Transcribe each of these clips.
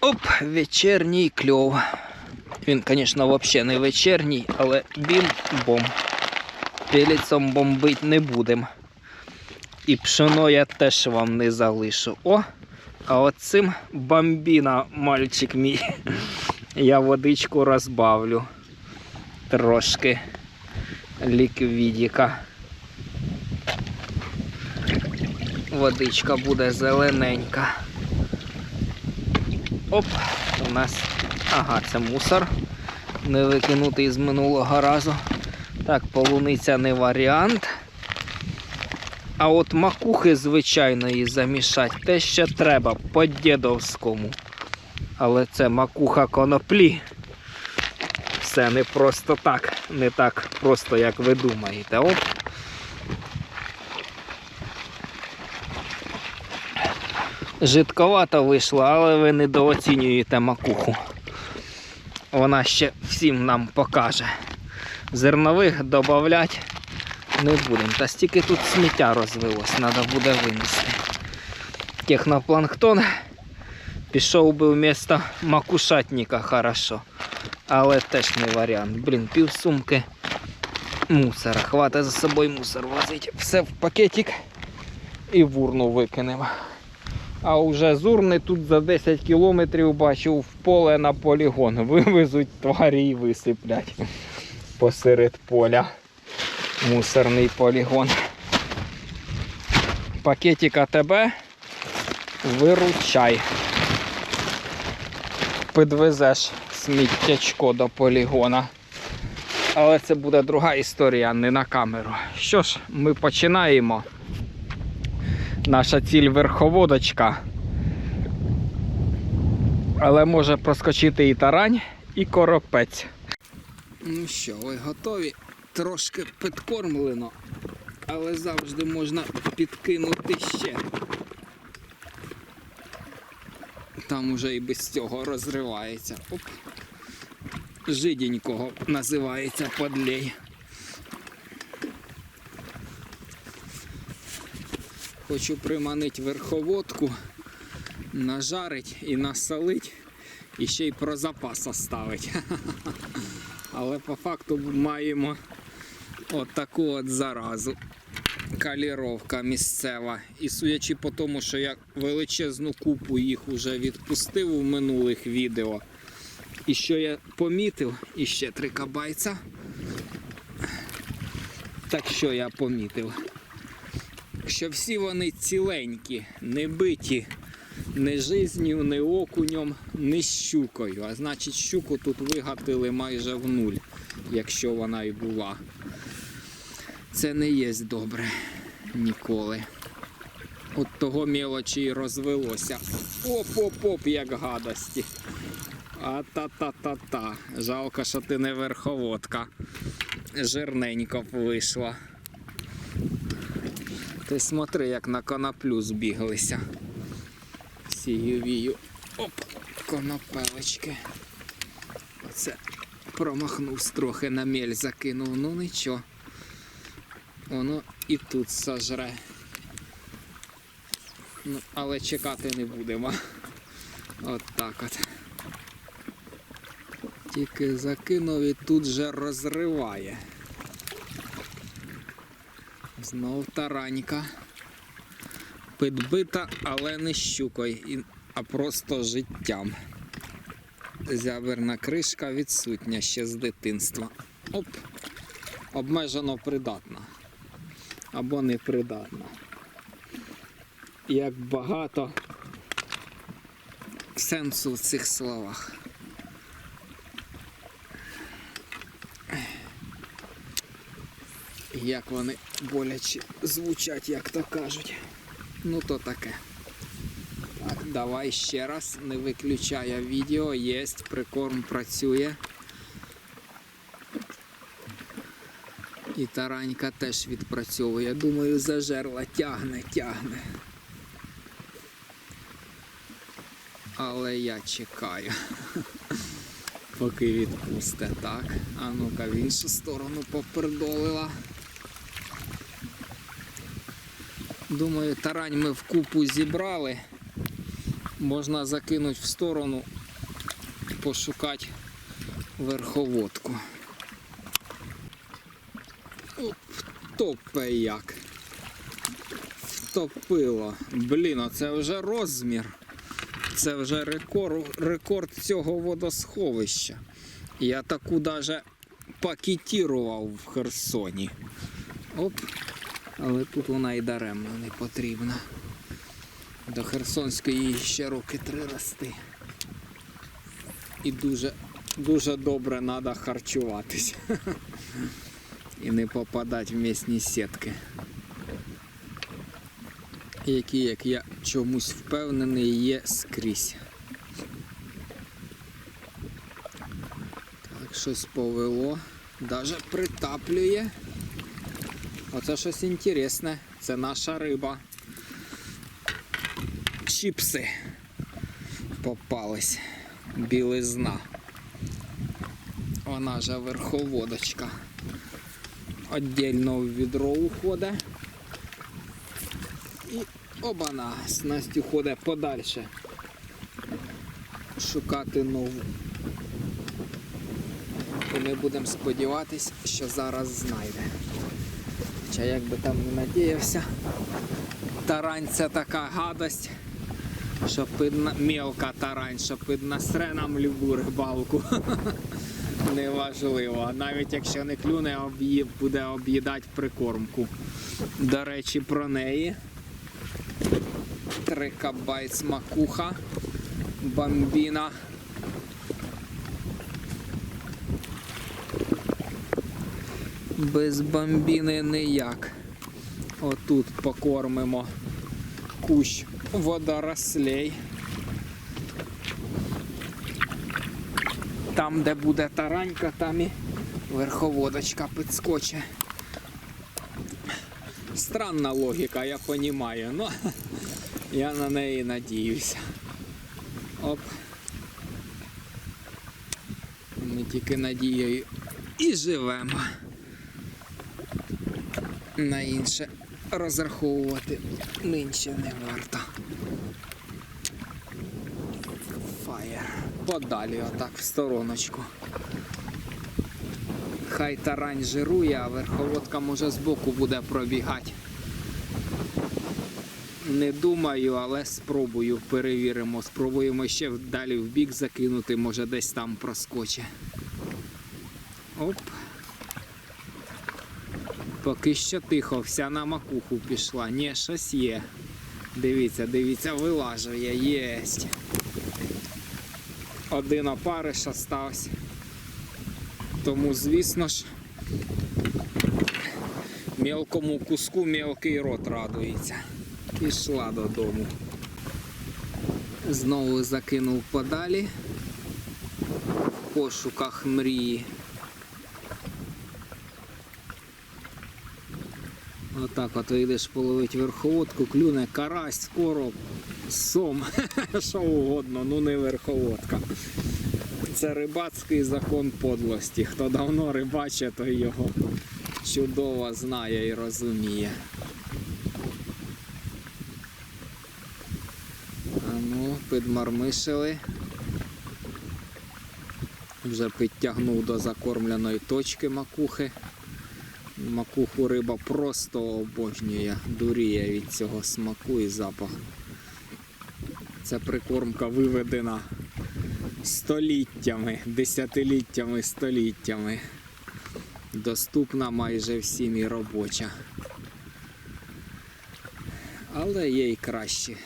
Оп, вечірній кльов. Він, звісно, взагалі не вечірній, але бім-бом. Пеліцом бомбить не будемо. І пшено я теж вам не залишу. О! А оцим бомбіна, мальчик мій. Я водичку розбавлю. Трошки ліквідіка. Водичка буде зелененька. Оп, у нас. Ага, це мусор. Не викинутий з минулого разу. Так, полуниця не варіант. А от макухи звичайної замішати те ще треба по дідовському. Але це макуха коноплі. Все не просто так, не так просто, як ви думаєте. Оп. Жидковато вийшло, але ви недооцінюєте макуху. Вона ще всім нам покаже. Зернових додати не будемо. Та стільки тут сміття розвелось, треба буде винести. Технопланктон пішов би вмісто макушатника хорошо. Але теж не варіант. Блін, пів сумки мусора. Хватить за собою мусор возити. Все в пакетик і в урну викинемо. А вже з урни тут за 10 кілометрів бачив в поле на полігон. Вивезуть тварі і висиплять посеред поля. Мусорний полігон. Пакетик АТБ виручай. Підвезеш сміттячко до полігона. Але це буде друга історія, не на камеру. Що ж, ми починаємо. Наша ціль верховодочка. Але може проскочити і тарань, і коропець. Ну що, ви готові? Трошки підкормлено, але завжди можна підкинути ще. Там уже і без цього розривається. Оп. Жиденького називається подлей. Хочу приманити верховодку, нажарить і насолить, і ще й про запас оставить. Але по факту маємо от таку от заразу. Каліровка місцева. І судячи по тому, що я величезну купу їх вже відпустив у минулих відео. І що я помітив, і ще три кабайця. Так що я помітив? Що всі вони ціленькі, не биті не жизнью, не окунем, не щукою. А значить, щуку тут вигатили майже в нуль, якщо вона і була. Це не є добре ніколи. От того мелочі і розвелося. Оп-оп-оп, як гадості. А-та-та-та-та. Жалко, що ти не верховодка. Жирненько вийшла. Ти смотри, як на коноплю збіглися. Сію вію. Оп, конопелечки. Оце промахнувся трохи на мель закинув, ну нічого. Воно і тут сожре. Ну, але чекати не будемо. От так от. Тільки закинув і тут же розриває. Знов таранька. Підбита, але не щукою, а просто життям. Зяберна кришка відсутня ще з дитинства. Оп. Обмежено придатна. Або непридатна. Як багато сенсу в цих словах. Як вони боляче звучать, як то кажуть. Ну то таке. Так, давай ще раз. Не виключає відео. Єсть, прикорм працює. І таранька теж відпрацьовує. Думаю, зажерла, тягне, тягне. Але я чекаю. Поки відпусте, так. А ну-ка в іншу сторону попердолила. Думаю, тарань ми вкупу зібрали. Можна закинути в сторону, пошукати верховодку. Оп, топе як. Втопило. Блін, а це вже розмір. Це вже рекорд, рекорд цього водосховища. Я таку даже пакетірував в Херсоні. Оп. Але тут вона і даремно не потрібна. До Херсонської ще роки три рости. І дуже, дуже добре треба харчуватися. І не попадати в місні сітки. Які, як я чомусь впевнений, є скрізь. Так, щось повело. Даже притаплює. Оце щось інтересне. Це наша риба. Чіпси попались. Білизна. Вона же верховодочка. Отдельно в відро уходить. І обана, снасть уходить подальше. Шукати нову. І ми будемо сподіватися, що зараз знайде. Хоча як би там не надіявся, тарань це така гадость, що підна... мелка тарань, що піднасре нам любу рибалку. Неважливо. Навіть якщо не клюне, буде об'їдати прикормку. До речі, про неї. Трикабайт макуха, бомбіна. Без бомбіни ніяк. Отут покормимо кущ водорослей. Там, де буде таранька, там і верховодочка підскоче. Странна логіка, я розумію, але я на неї надіюся. Оп. Ми тільки надією і живемо. На інше розраховувати нинче не варто. Фаєр. Подалі отак в стороночку. Хай тарань жирує, а верховодка може збоку буде пробігати. Не думаю, але спробую, перевіримо. Спробуємо ще далі в бік закинути, може десь там проскоче. Оп. Поки що тихо, вся на макуху пішла. Ні, щось є. Дивіться, дивіться, вилажує, єсть. Один опариш остався. Тому, звісно ж, мелкому куску мелкий рот радується. Пішла додому. Знову закинув подалі в пошуках мрії. Отак от вийдеш половить верховодку, клюне карась, скоро, сом, що угодно, ну не верховодка. Це рибацький закон подлості. Хто давно рибачить, той його чудово знає і розуміє. А ну, підмармишили. Вже підтягнув до закормленої точки макухи. Макуху риба просто обожнює, дуріє від цього смаку і запаху. Ця прикормка виведена століттями, десятиліттями, століттями. Доступна майже всім і робоча. Але є і кращі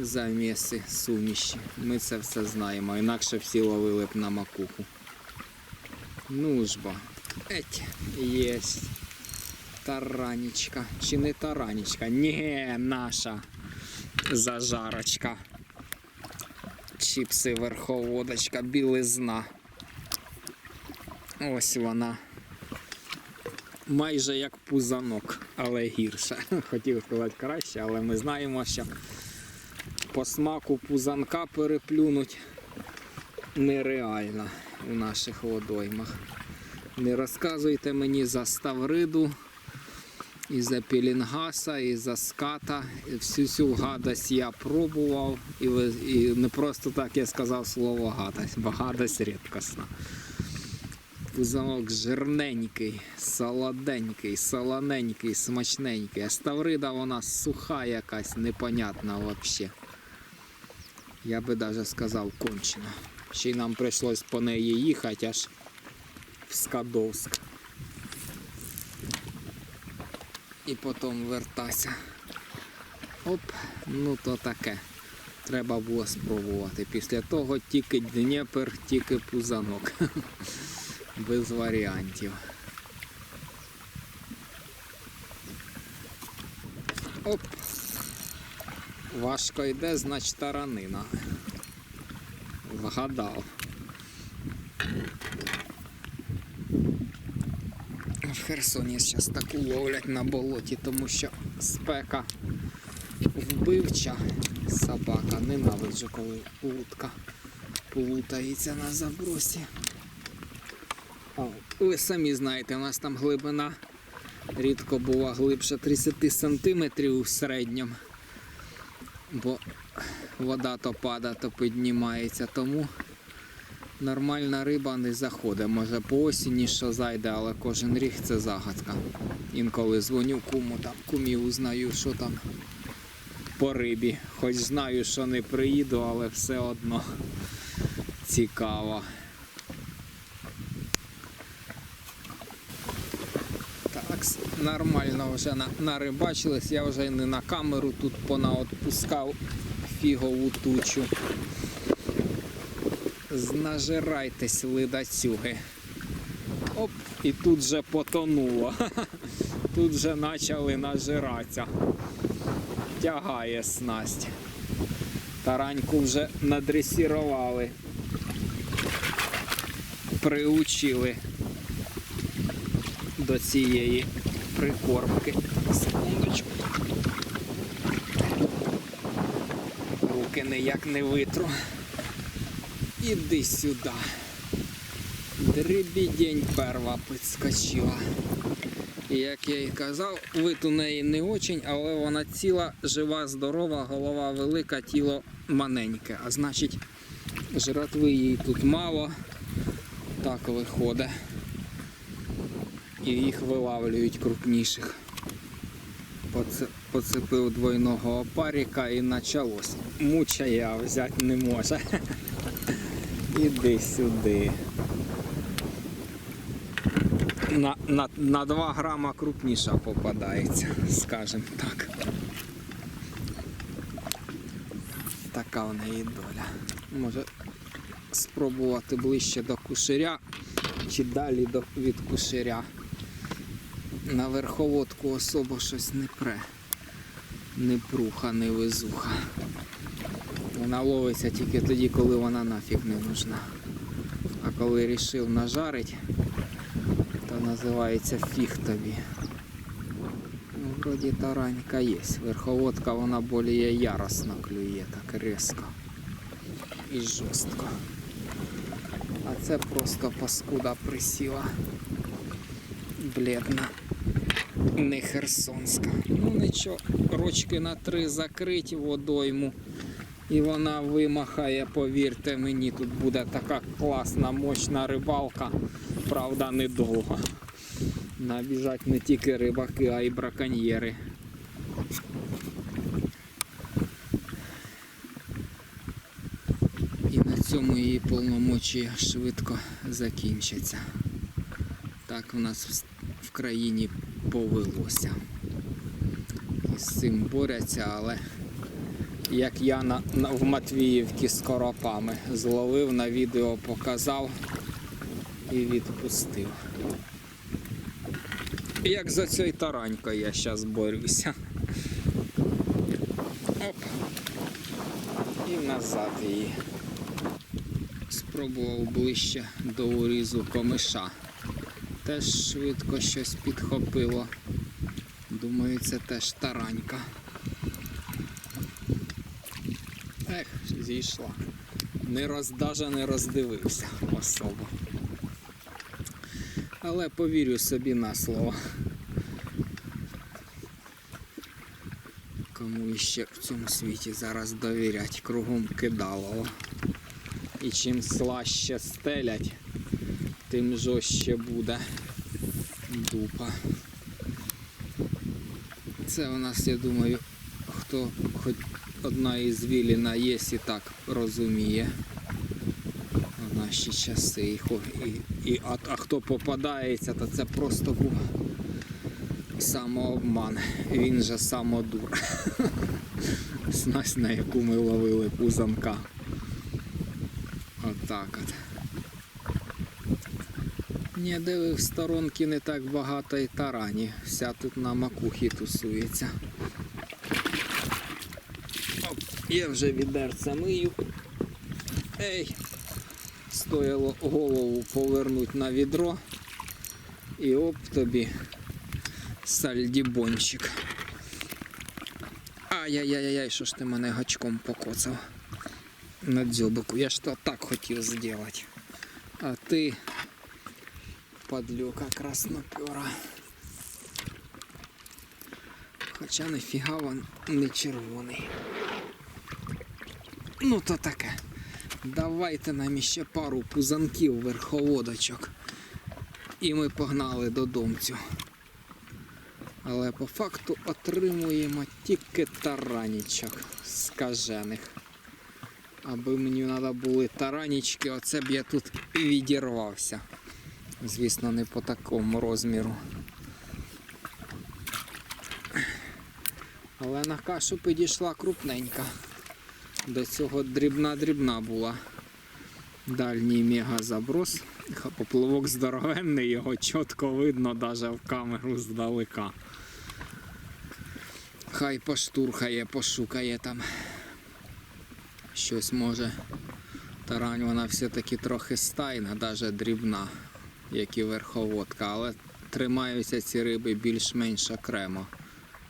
заміси, суміші. Ми це все знаємо, інакше всі ловили б на макуху. Ну ж. Еть, єсть. Таранечка. Чи не таранечка? Ні, наша зажарочка. Чіпси, верховодочка, білизна. Ось вона. Майже як пузанок, але гірше. Хотів сказати краще, але ми знаємо, що по смаку пузанка переплюнуть нереально у наших водоймах. Не розказуйте мені за ставриду, із-за пілінгаса, із-за ската. І Всю цю гадость я пробував. І, і не просто так я сказав слово гадость, бо гадость рідкісна. Пузанок жирненький, солоденький, солоненький, смачненький. А ставрида вона суха якась, непонятна взагалі. Я би навіть сказав кончена. Ще й нам прийшлось по неї їхати аж в Скадовськ. І потім вертатися. Оп, ну то таке. Треба було спробувати. Після того тільки Дніпр, тільки пузанок. Без варіантів. Оп. Важко йде, значить таранина. Вгадав. В Херсоні зараз таку ловлять на болоті, тому що спека вбивча собака. Ненавиджу, коли утка плутається на забросі. О, ви самі знаєте, у нас там глибина рідко була глибше 30 сантиметрів в середньому, бо вода то пада, то піднімається, тому нормальна риба не заходить. Може по осені що зайде, але кожен рік це загадка. Інколи дзвоню куму, там кумі узнаю, що там по рибі. Хоч знаю, що не приїду, але все одно цікаво. Так, нормально вже нарибачились, я вже не на камеру тут понаотпускав фігову тучу. Знажирайтесь, ледацюги. Оп, і тут же потонуло. Тут же почали нажиратися. Тягає снасть. Тараньку вже надресірували. Приучили до цієї прикормки. Секундочку. Руки ніяк не витру. Іди сюди. Дребідень перва підскочила. Як я і казав, вид у неї не очень, але вона ціла, жива, здорова, голова велика, тіло маленьке. А значить, жратви їй тут мало. Так виходить. І їх вилавлюють крупніших. Поце- Поцепив двойного опаріка і почалось. Мучає, а взяти не може. Іди сюди. На, на, на 2 грама крупніша попадається, скажімо так. Така в неї доля. Може спробувати ближче до куширя чи далі до, від куширя. На верховодку особо щось не пре. Не пруха, не везуха. Вона ловиться тільки тоді, коли вона нафіг не нужна. А коли рішив нажарить, то називається фіг тобі. Ну, вроді таранька є. Верховодка вона більш яростно клює, так різко і жорстко. А це просто паскуда присіла. Бледна. Не херсонська. Ну нічого, рочки на три закриті водойму. І вона вимахає, повірте мені, тут буде така класна, мощна рибалка, правда, недовго. Набіжать не тільки рибаки, а й браконьєри. І на цьому її повномочі швидко закінчиться. Так в нас в- країні повелося. І з цим борються, але як я на, на, в Матвіївці з коропами зловив на відео, показав і відпустив. Як за цією таранькою я зараз борюся. Оп. І назад її. Спробував ближче до урізу комиша. Теж швидко щось підхопило. Думаю, це теж таранька. Зійшла. Не роз, не роздивився особо. Але повірю собі на слово. Кому іще в цьому світі зараз довірять, кругом кидалово. І чим слаще стелять, тим жорстче буде дупа. Це у нас, я думаю, хто хоч одна із Віліна є і так розуміє в наші часи. І, і, а, а хто попадається, то це просто був самообман. Він же самодур. Снасть, на яку ми ловили пузанка. Отак от. Ні, диви, в сторонки не так багато і тарані. Вся тут на макухі тусується. Я вже відерце мию. Ей! Стояло голову повернути на відро. І оп тобі сальдібончик. Ай-яй-яй-яй, що ж ти мене гачком покоцав на дзьобику. Я ж то так хотів зробити. А ти, падлюка краснопера. Хоча ніфіга він не червоний. Ну то таке. Давайте нам іще пару пузанків верховодочок. І ми погнали додомцю. Але по факту отримуємо тільки таранічок скажених. Аби мені треба були таранічки, оце б я тут відірвався. Звісно, не по такому розміру. Але на кашу підійшла крупненька. До цього дрібна-дрібна була. Дальній мегазаброс. Поплавок здоровенний, його чітко видно навіть в камеру здалека. Хай поштурхає, пошукає там. Щось може. Тарань вона все-таки трохи стайна, навіть дрібна, як і верховодка, але тримаються ці риби більш-менш окремо.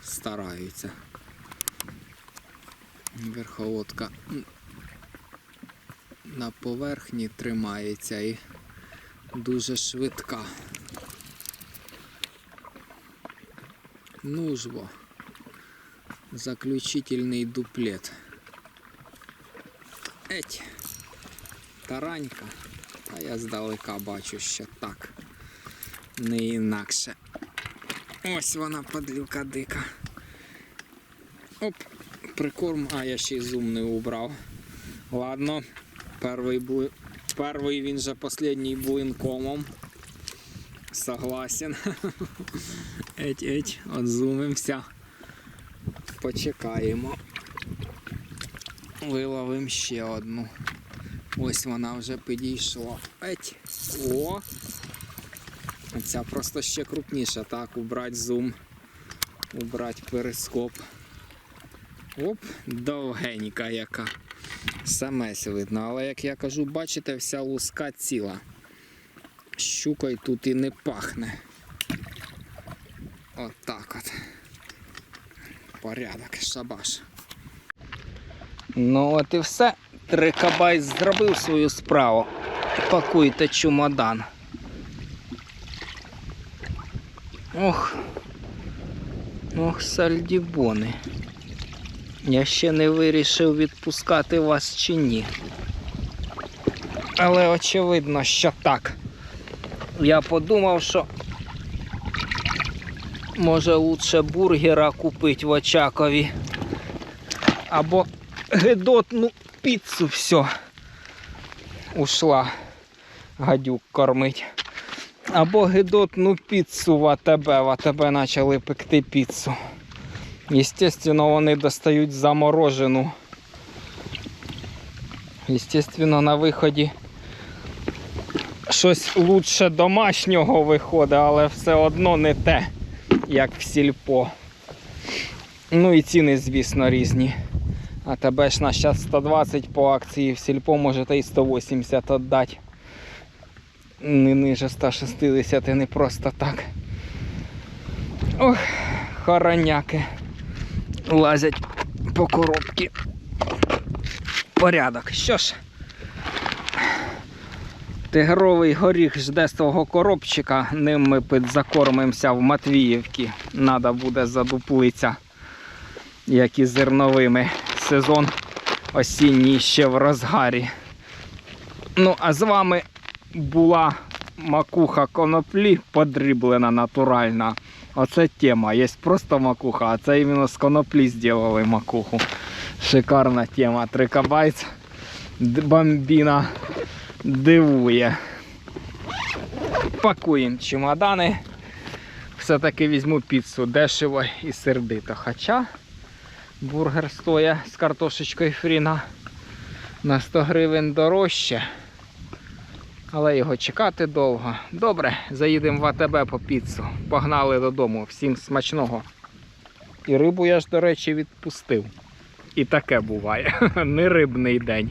Стараються. Верховодка на поверхні тримається і дуже швидка. Ну. Заключительний дуплет. Еть. Таранька. А я здалека бачу, що так. Не інакше. Ось вона падлюка дика. Оп, прикорм, а я ще й зум не убрав. Ладно, перший, бли... перший він же последній блинкомом. Согласен. Еть, еть, отзумимося. Почекаємо. Виловим ще одну. Ось вона вже підійшла. Еть. О! Ця просто ще крупніша, так, убрать зум, убрать перископ. Оп, довгенька яка. Самесь видно, але як я кажу, бачите, вся луска ціла. Щукою тут і не пахне. От так от. Порядок, шабаш. Ну от і все. Трикабай зробив свою справу. Пакуйте чумодан. Ох. Ох, сальдібони. Я ще не вирішив відпускати вас чи ні. Але очевидно, що так. Я подумав, що може лучше бургера купити в Очакові. Або гидотну піцу все. Ушла гадюк кормить. Або гидотну піцу в АТБ. В АТБ почали пекти піцу. Естественно, вони достають заморожену. Естественно, на виході щось лучше домашнього виходить, але все одно не те, як в сільпо. Ну і ціни, звісно, різні. А тебе ж на зараз 120 по акції в сільпо можете і 180 віддати. Не ниже 160 не просто так. Ох, хороняки лазять по коробці. Порядок. Що ж, тигровий горіх жде свого коробчика, ним ми підзакормимося в Матвіївці. Надо буде задуплиця. як і зерновими. Сезон осінній ще в розгарі. Ну, а з вами була макуха коноплі подріблена натуральна. Оце тема. Є просто макуха, а це іменно з коноплі зробили макуху. Шикарна тема. Трикабайц д- бомбіна дивує. Пакуємо чемодани. Все-таки візьму піцу дешево і сердито. Хоча бургер стоїть з картошечкою фрі на, на 100 гривень дорожче. Але його чекати довго. Добре, заїдемо в АТБ по піцу. Погнали додому. Всім смачного. І рибу я ж, до речі, відпустив. І таке буває. Не рибний день.